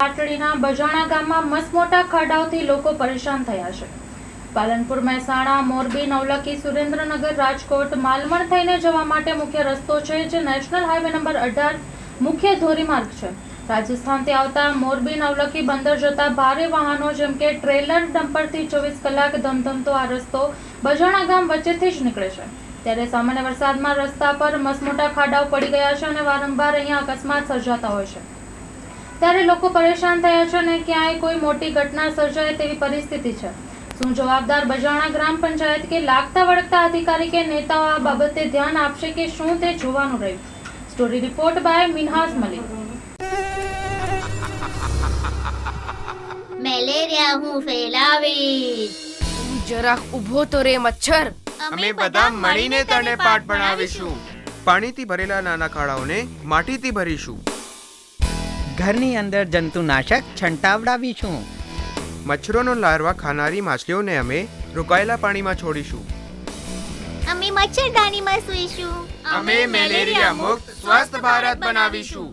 પાટડીના બજાણા ગામમાં મસમોટા ખાડાઓથી લોકો પરેશાન થયા છે. પાલનપુર મહેસાણા, મોરબી, નવલખી, સુરેન્દ્રનગર, રાજકોટ, માલવણ થઈને જવા માટે મુખ્ય રસ્તો છે જે નેશનલ હાઈવે નંબર અઢાર મુખ્ય ધોરીમાર્ગ છે. રાજસ્થાનથી આવતા મોરબી, નવલખી બંદર જતા ભારે વાહનો જેમ કે ટ્રેલર ડમ્પરથી ચોવીસ કલાક ધમધમતો આ રસ્તો બજાણા ગામ વચ્ચેથી જ નીકળે છે. ત્યારે સામાન્ય વરસાદમાં રસ્તા પર મસમોટા ખાડાઓ પડી ગયા છે અને વારંવાર અહીંયા અકસ્માત સર્જાતા હોય છે. ત્યારે લોકો પરેશાન થયા છે અને ક્યાંય કોઈ મોટી ઘટના સર્જાય તેવી પરિસ્થિતિ છે. શું જવાબદાર બજાણા ગ્રામ પંચાયત કે લાગતા વળગતા અધિકારી કે નેતાઓ આ બાબતે ધ્યાન આપશે કે શું તે જોવાનું રહ્યું? Story report by Minhas Malik. Malaria હું ફેલાવીશ. જરાક ઊભો તો રે મચ્છર. અમે બધા મળીને તને પાઠ ભણાવીશું. પાણીથી ભરેલા નાના ખાડાઓને માટીથી ભરીશું. ઘરની અંદર જંતુનાશક છંટાવડાવીશું મચ્છરોનો લાર્વા ખાનારી માછલીઓને અમે રોકાયેલા પાણીમાં છોડીશું. અમે મચ્છરદાનીમાં સૂઈશું. અમે મેલેરિયા મુક્ત સ્વસ્થ ભારત બનાવીશું.